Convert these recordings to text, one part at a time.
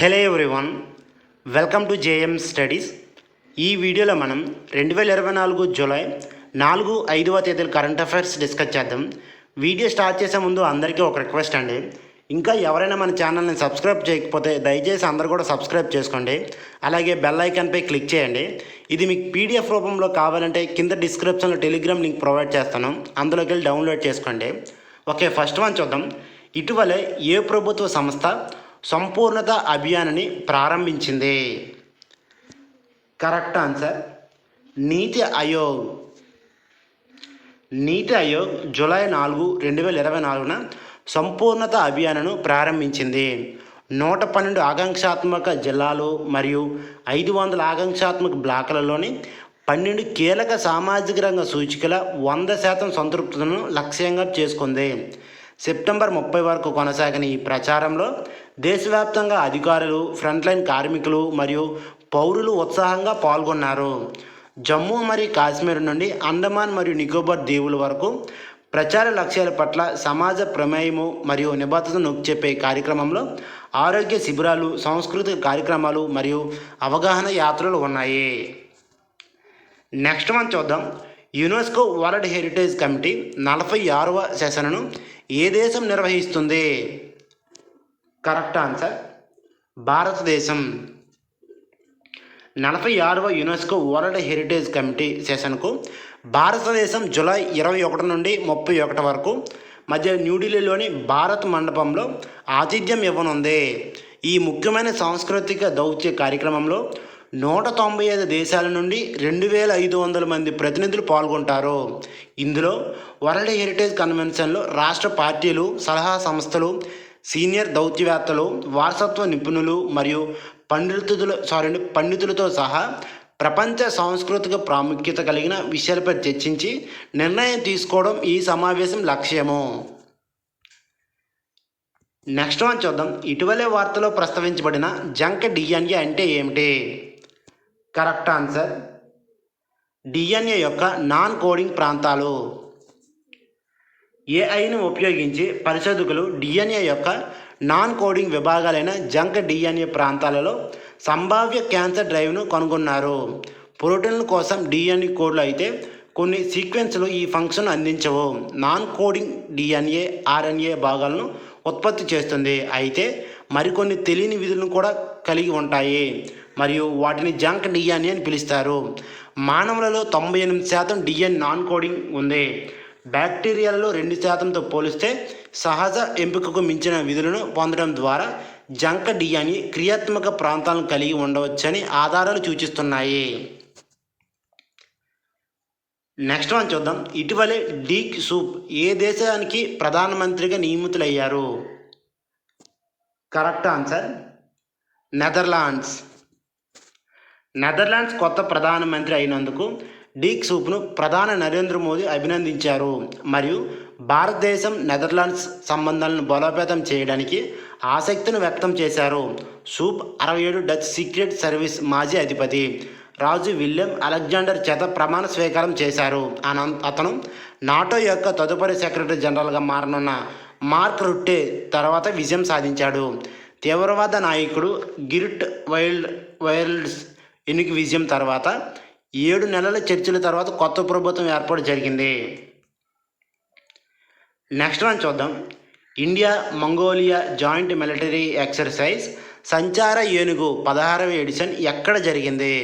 Hello everyone welcome to JM studies. ఈ వీడియోలో మనం రెండు వేల ఇరవై నాలుగు జూలై నాలుగు ఐదవ తేదీల కరెంట్ అఫైర్స్ డిస్కస్ చేద్దాం. వీడియో స్టార్ట్ చేసే ముందు అందరికీ ఒక రిక్వెస్ట్ అండి. ఇంకా ఎవరైనా మన ఛానల్ని సబ్స్క్రైబ్ చేయకపోతే దయచేసి అందరూ కూడా సబ్స్క్రైబ్ చేసుకోండి. అలాగే బెల్ ఐకాన్పై క్లిక్ చేయండి. ఇది మీకు పీడిఎఫ్ రూపంలో కావాలంటే కింద డిస్క్రిప్షన్లో టెలిగ్రామ్ లింక్ ప్రొవైడ్ చేస్తాను. అందులోకి వెళ్ళి డౌన్లోడ్ చేసుకోండి. ఓకే ఫస్ట్ వన్ చూద్దాం. ఇటీవలే ఏ ప్రభుత్వ సంస్థ సంపూర్ణత అభియాన్ని ప్రారంభించింది. Correct answer. నీతి ఆయోగ్. నీతి ఆయోగ్ జూలై నాలుగు రెండు వేల ఇరవై నాలుగున సంపూర్ణత అభియాన్ను ప్రారంభించింది. నూట పన్నెండు ఆకాంక్షాత్మక జిల్లాలు మరియు ఐదు వందల ఆకాంక్షాత్మక బ్లాకులలోని పన్నెండు కీలక సామాజిక రంగ సూచికల వంద శాతం సంతృప్తతను లక్ష్యంగా చేసుకుంది. సెప్టెంబర్ ముప్పై వరకు కొనసాగిన ఈ ప్రచారంలో దేశవ్యాప్తంగా అధికారులు ఫ్రంట్లైన్ కార్మికులు మరియు పౌరులు ఉత్సాహంగా పాల్గొన్నారు. జమ్మూ మరియు కాశ్మీర్ నుండి అండమాన్ మరియు నికోబార్ దీవుల వరకు ప్రచార లక్ష్యాల పట్ల సమాజ ప్రమేయము మరియు నిబద్ధతను నొక్కి చెప్పే కార్యక్రమంలో ఆరోగ్య శిబిరాలు సాంస్కృతిక కార్యక్రమాలు మరియు అవగాహన యాత్రలు ఉన్నాయి. నెక్స్ట్ మనం చూద్దాం. యునెస్కో వరల్డ్ హెరిటేజ్ కమిటీ నలభై ఆరవ సెషన్ను ఏ దేశం నిర్వహిస్తుంది? కరెక్ట్ ఆన్సర్ భారతదేశం. నలభై ఆరవ యునెస్కో వరల్డ్ హెరిటేజ్ కమిటీ సెషన్కు భారతదేశం జూలై ఇరవై ఒకటి నుండి ముప్పై ఒకటి వరకు మధ్య న్యూఢిల్లీలోని భారత్ మండపంలో ఆతిథ్యం ఇవ్వనుంది. ఈ ముఖ్యమైన సాంస్కృతిక దౌత్య కార్యక్రమంలో నూట తొంభై ఐదు దేశాల నుండి రెండు వేల ఐదు వందల మంది ప్రతినిధులు పాల్గొంటారు. ఇందులో వరల్డ్ హెరిటేజ్ కన్వెన్షన్లో రాష్ట్ర పార్టీలు సలహా సంస్థలు సీనియర్ దౌత్యవేత్తలు వారసత్వ నిపుణులు మరియు పండితులు సారీ పండితులతో సహా ప్రపంచ సాంస్కృతిక ప్రాముఖ్యత కలిగిన విషయాలపై చర్చించి నిర్ణయం తీసుకోవడం ఈ సమావేశం లక్ష్యము. నెక్స్ట్ వన్ చూద్దాం. ఇటీవలే వార్తలో ప్రస్తావించబడిన జంక్ డిఎన్ఏ అంటే ఏమిటి? Correct answer. డిఎన్ఏ యొక్క నాన్ కోడింగ్ ప్రాంతాలు. ఏఐని ఉపయోగించి పరిశోధకులు డిఎన్ఏ యొక్క నాన్ కోడింగ్ విభాగాలైన జంక్ డిఎన్ఏ ప్రాంతాలలో సంభావ్య క్యాన్సర్ డ్రైవ్ను కనుగొన్నారు. ప్రోటీన్ల కోసం డిఎన్ఏ కోడ్లు అయితే కొన్ని సీక్వెన్స్లు ఈ ఫంక్షన్ అందించవు. నాన్ కోడింగ్ డిఎన్ఏ ఆర్ఎన్ఏ భాగాలను ఉత్పత్తి చేస్తుంది. అయితే మరికొన్ని తెలియని విధులను కూడా కలిగి ఉంటాయి. మరియు వాటిని జంక్ డిఎన్ఏ అని పిలుస్తారు. మానవులలో తొంభై ఎనిమిది శాతం డిఎన్ నాన్ కోడింగ్ ఉంది. బ్యాక్టీరియాలలో రెండు శాతంతో పోలిస్తే సహజ ఎంపికకు మించిన విధులను పొందడం ద్వారా జంక డిఎన్ఏ క్రియాత్మక ప్రాంతాలను కలిగి ఉండవచ్చని ఆధారాలు సూచిస్తున్నాయి. నెక్స్ట్ మనం చూద్దాం. ఇటీవలే డీక్ సూప్ ఏ దేశానికి ప్రధానమంత్రిగా నియమితులయ్యారు? కరెక్ట్ ఆన్సర్ నెదర్లాండ్స్ నెదర్లాండ్స్ కొత్త ప్రధానమంత్రి అయినందుకు డీక్ సూప్ను ప్రధాని నరేంద్ర మోదీ అభినందించారు. మరియు భారతదేశం నెదర్లాండ్స్ సంబంధాలను బలోపేతం చేయడానికి ఆసక్తిని వ్యక్తం చేశారు. సూప్ అరవై ఏడు డచ్ సీక్రెట్ సర్వీస్ మాజీ అధిపతి రాజు విలియం అలెగ్జాండర్ చేత ప్రమాణ స్వీకారం చేశారు. అన అతను నాటో యొక్క తదుపరి సెక్రటరీ జనరల్గా మారనున్న మార్క్ రుట్టే తర్వాత విజయం సాధించాడు. తీవ్రవాద నాయకుడు గిరిట్ వైల్డ్ వైల్డ్స్ ఎన్నిక విజయం తర్వాత ఏడు నెలల చర్చల తర్వాత కొత్త ప్రభుత్వం ఏర్పాటు జరిగింది. నెక్స్ట్ వన్ చూద్దాం. India Mongolia joint military exercise సంచార ఏనుగు పదహారవ ఎడిషన్ ఎక్కడ జరిగింది?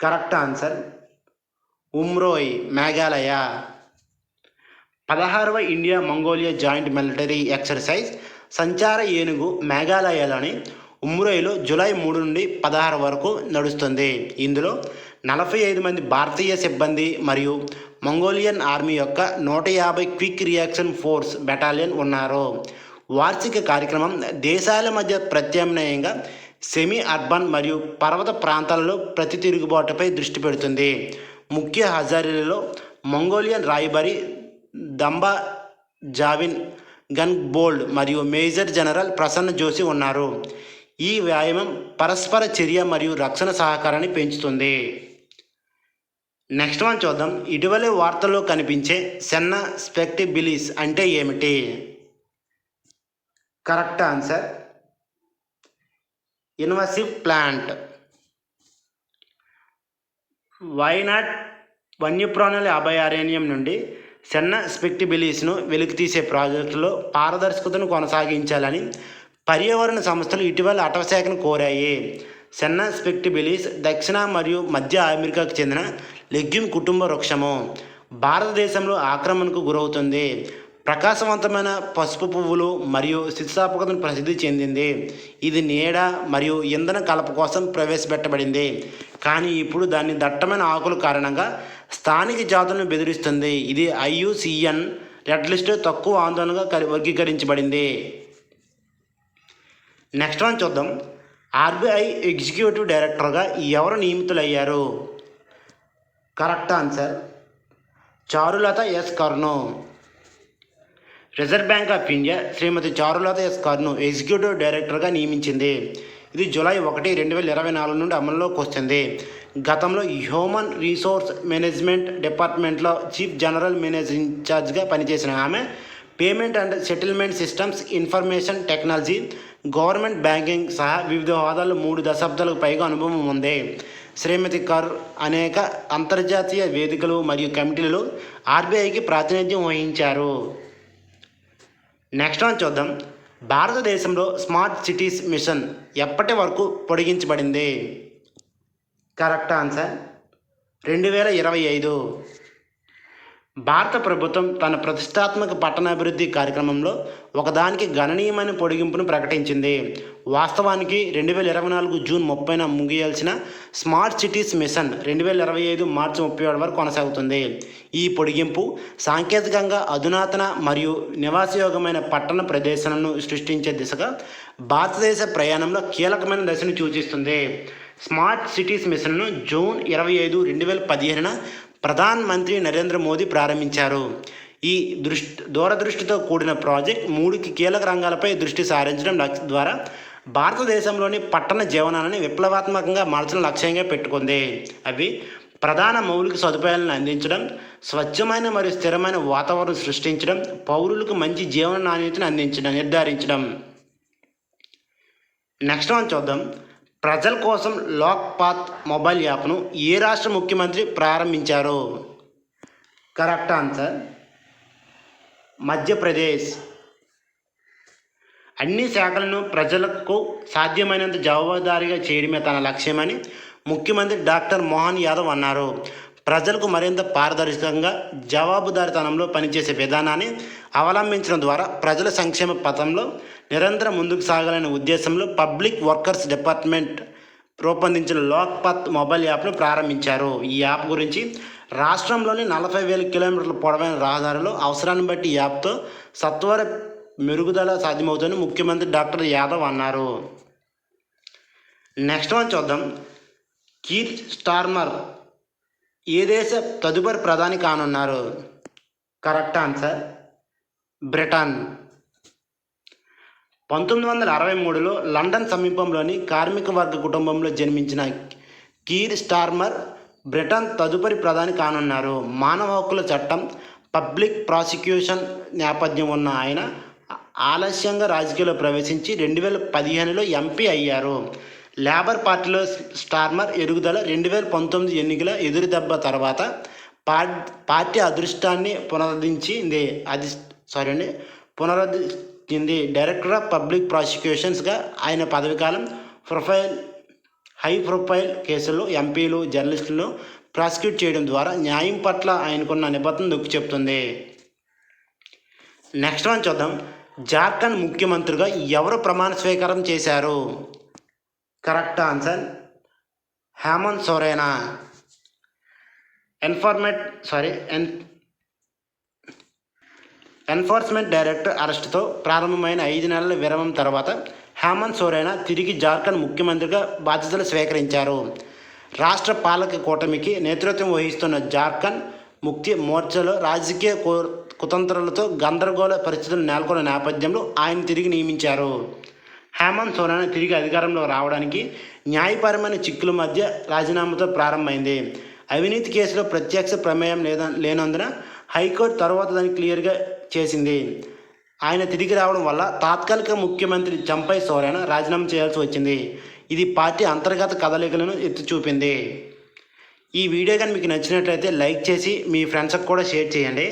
Correct answer Umroi Meghalaya. పదహారవ India Mongolia joint military exercise సంచార ఏనుగు మేఘాలయలోని ఉమ్మురైలో జూలై మూడు నుండి పదహారు వరకు నడుస్తుంది. ఇందులో నలభై ఐదు మంది భారతీయ సిబ్బంది మరియు మంగోలియన్ ఆర్మీ యొక్క నూట యాభై క్విక్ రియాక్షన్ ఫోర్స్ బెటాలియన్ ఉన్నారు. వార్షిక కార్యక్రమం దేశాల మధ్య ప్రత్యామ్నాయంగా సెమీ అర్బన్ మరియు పర్వత ప్రాంతాలలో ప్రతి తిరుగుబాటుపై దృష్టి పెడుతుంది. ముఖ్య హజారీలలో మంగోలియన్ రాయబారి దంబా జావిన్ గన్ బోల్డ్ మరియు మేజర్ జనరల్ ప్రసన్న జోషి ఉన్నారు. ఈ వ్యాయామం పరస్పర చర్య మరియు రక్షణ సహకారాన్ని పెంచుతుంది. నెక్స్ట్ వన్ చూద్దాం. ఇటీవలే వార్తల్లో కనిపించే సెన్న స్పెక్టిబిలిస్ అంటే ఏమిటి? Correct answer. Invasive plant. Wayanad వన్యప్రాణుల అభయారణ్యం నుండి సెన్న స్పెక్టిబిలీస్ను వెలికితీసే ప్రాజెక్టులో పారదర్శకతను కొనసాగించాలని పర్యావరణ సంస్థలు ఇటీవల అటవశాఖను కోరాయి. సెన్న స్పెక్టిబిలిస్ దక్షిణ మరియు మధ్య అమెరికాకు చెందిన లెగ్యూమ్ కుటుంబ వృక్షము. భారతదేశంలో ఆక్రమణకు గురవుతుంది. ప్రకాశవంతమైన పసుపు పువ్వులు మరియు స్థితిస్థాపకతను ప్రసిద్ధి చెందింది. ఇది నీడ మరియు ఇంధన కలప కోసం ప్రవేశపెట్టబడింది. కానీ ఇప్పుడు దాని దట్టమైన ఆకుల కారణంగా స్థానిక జాతులను బెదిరిస్తుంది. ఇది ఐయుసిఎన్ రెడ్ లిస్ట్ తక్కువ ఆందోళనగా వర్గీకరించబడింది. నెక్స్ట్ వన్ చూద్దాం. ఆర్బీఐ ఎగ్జిక్యూటివ్ డైరెక్టర్గా ఎవరు నియమితులయ్యారు? Correct answer Charulatha S Karnu. Reserve bank of India Shrimati Charulatha S Karnu executive డైరెక్టర్గా నియమించింది. ఇది జూలై ఒకటి రెండు వేల ఇరవై నాలుగు నుండి అమల్లోకి వస్తుంది గతంలో హ్యూమన్ రీసోర్స్ మేనేజ్మెంట్ డిపార్ట్మెంట్లో చీఫ్ జనరల్ మేనేజర్ ఇన్ఛార్జ్గా పనిచేసిన ఆమె payment and settlement systems information technology government banking సహా వివిధ హోదాల్లో మూడు దశాబ్దాలకు పైగా అనుభవం ఉంది. శ్రీమతి కర్ అనేక అంతర్జాతీయ వేదికలు మరియు కమిటీలలో ఆర్బీఐకి ప్రాతినిధ్యం వహించారు. నెక్స్ట్ వన్ చూద్దాం. భారతదేశంలో స్మార్ట్ సిటీస్ మిషన్ ఎప్పటి వరకు పొడిగించబడింది? Correct answer. రెండు వేల ఇరవై ఐదు. భారత ప్రభుత్వం తన ప్రతిష్టాత్మక పట్టణాభివృద్ధి కార్యక్రమంలో ఒకదానికి గణనీయమైన పొడిగింపును ప్రకటించింది. వాస్తవానికి రెండు వేల ఇరవై నాలుగు జూన్ ముప్పైన ముగియాల్సిన స్మార్ట్ సిటీస్ మిషన్ రెండు వేల ఇరవై ఐదు మార్చి ముప్పై ఏడు వరకు కొనసాగుతుంది. ఈ పొడిగింపు సాంకేతికంగా అధునాతన మరియు నివాసయోగమైన పట్టణ ప్రదేశాలను సృష్టించే దిశగా భారతదేశ ప్రయాణంలో కీలకమైన దశను సూచిస్తుంది. స్మార్ట్ సిటీస్ మిషన్ను జూన్ ఇరవై ఐదు రెండు వేల పదిహేనున ప్రధాన్ మంత్రి నరేంద్ర మోదీ ప్రారంభించారు. ఈ దృష్టి దూరదృష్టితో కూడిన ప్రాజెక్ట్ మూడుకి కీలక రంగాలపై దృష్టి సారించడం లక్ష్య ద్వారా భారతదేశంలోని పట్టణ జీవనాన్ని విప్లవాత్మకంగా మార్చడం లక్ష్యంగా పెట్టుకుంది. అవి ప్రధాన మౌలిక సదుపాయాలను అందించడం స్వచ్ఛమైన మరియు స్థిరమైన వాతావరణం సృష్టించడం పౌరులకు మంచి జీవన నాణ్యతను అందించడం నిర్ధారించడం. నెక్స్ట్ వన్ చూద్దాం. ప్రజల కోసం లోక్ పాత్ మొబైల్ యాప్ను ఏ రాష్ట్ర ముఖ్యమంత్రి ప్రారంభించారు? Correct answer Madhya Pradesh. అన్ని శాఖలను ప్రజలకు సాధ్యమైనంత జవాబుదారీగా చేయడమే తన లక్ష్యమని ముఖ్యమంత్రి డాక్టర్ మోహన్ యాదవ్ అన్నారు. ప్రజలకు మరింత పారదర్శకంగా జవాబుదారితనంలో పనిచేసే విధానాన్ని అవలంబించడం ద్వారా ప్రజల సంక్షేమ పథంలో నిరంతరం ముందుకు సాగాలనే ఉద్దేశంలో పబ్లిక్ వర్కర్స్ డిపార్ట్మెంట్ రూపొందించిన లోక్పత్ మొబైల్ యాప్ను ప్రారంభించారు. ఈ యాప్ గురించి రాష్ట్రంలోని నలభై వేల కిలోమీటర్ల పొడవైన రహదారిలో అవసరాన్ని బట్టి యాప్తో సత్వర మెరుగుదల సాధ్యమవుతుందని ముఖ్యమంత్రి డాక్టర్ యాదవ్ అన్నారు. నెక్స్ట్ వన్ చూద్దాం. కీర్ స్టార్మర్ ఏ దేశ తదుపరి ప్రధాని కానున్నారు? Correct answer. బ్రిటన్. పంతొమ్మిది వందల అరవై మూడులో లండన్ సమీపంలోని కార్మిక వర్గ కుటుంబంలో జన్మించిన కీర్ స్టార్మర్ బ్రిటన్ తదుపరి ప్రధాని కానున్నారు. మానవ హక్కుల చట్టం పబ్లిక్ ప్రాసిక్యూషన్ నేపథ్యం ఉన్న ఆయన ఆలస్యంగా రాజకీయాల్లో ప్రవేశించి రెండు వేల పదిహేనులో ఎంపీ అయ్యారు. లేబర్ పార్టీలో స్టార్మర్ ఎరుగుదల రెండు వేల పంతొమ్మిది ఎన్నికల ఎదురుదెబ్బ తర్వాత పా- పార్టీ అదృష్టాన్ని పునరుద్ధరించింది. అది సారీ అండి. పునరుద్ధరించింది. డైరెక్టర్ ఆఫ్ పబ్లిక్ ప్రాసిక్యూషన్స్గా ఆయన పదవికాలం ప్రొఫైల్ హై ప్రొఫైల్ కేసుల్లో ఎంపీలు జర్నలిస్టులను ప్రాసిక్యూట్ చేయడం ద్వారా న్యాయం పట్ల ఆయనకున్న నిబద్ధత నొక్కి చెప్తుంది. నెక్స్ట్ మనం చూద్దాం. జార్ఖండ్ ముఖ్యమంత్రిగా ఎవరు ప్రమాణ స్వీకారం చేశారు? Correct answer. Hemant సోరేనా? Enforcement sorry en enforcement director అరెస్టుతో ప్రారంభమైన ఐదు నెలల విరామం తర్వాత హేమంత్ సోరేనా తిరిగి జార్ఖండ్ ముఖ్యమంత్రిగా బాధ్యతలు స్వీకరించారు. రాష్ట్ర పాలక కూటమికి నేతృత్వం వహిస్తున్న జార్ఖండ్ ముక్తి మోర్చాలో రాజకీయ కు- కుతంత్రాలతో గందరగోళ పరిస్థితులు నెలకొన్న నేపథ్యంలో ఆయన తిరిగి నియమించారు. హేమంత్ సోరేనా తిరిగి అధికారంలో రావడానికి న్యాయపరమైన చిక్కుల మధ్య రాజీనామాతో ప్రారంభమైంది. అవినీతి కేసులో ప్రత్యక్ష ప్రమేయం లేద లేనందున హైకోర్టు తర్వాత దాన్ని క్లియర్గా చేసింది. ఆయన తిరిగి రావడం వల్ల తాత్కాలిక ముఖ్యమంత్రి చంపై సోరెన్ రాజీనామా చేయాల్సి వచ్చింది. ఇది పార్టీ అంతర్గత కదలికలను ఎత్తి చూపింది ఈ వీడియో కానీ మీకు నచ్చినట్లయితే లైక్ చేసి మీ ఫ్రెండ్స్కి కూడా షేర్ చేయండి.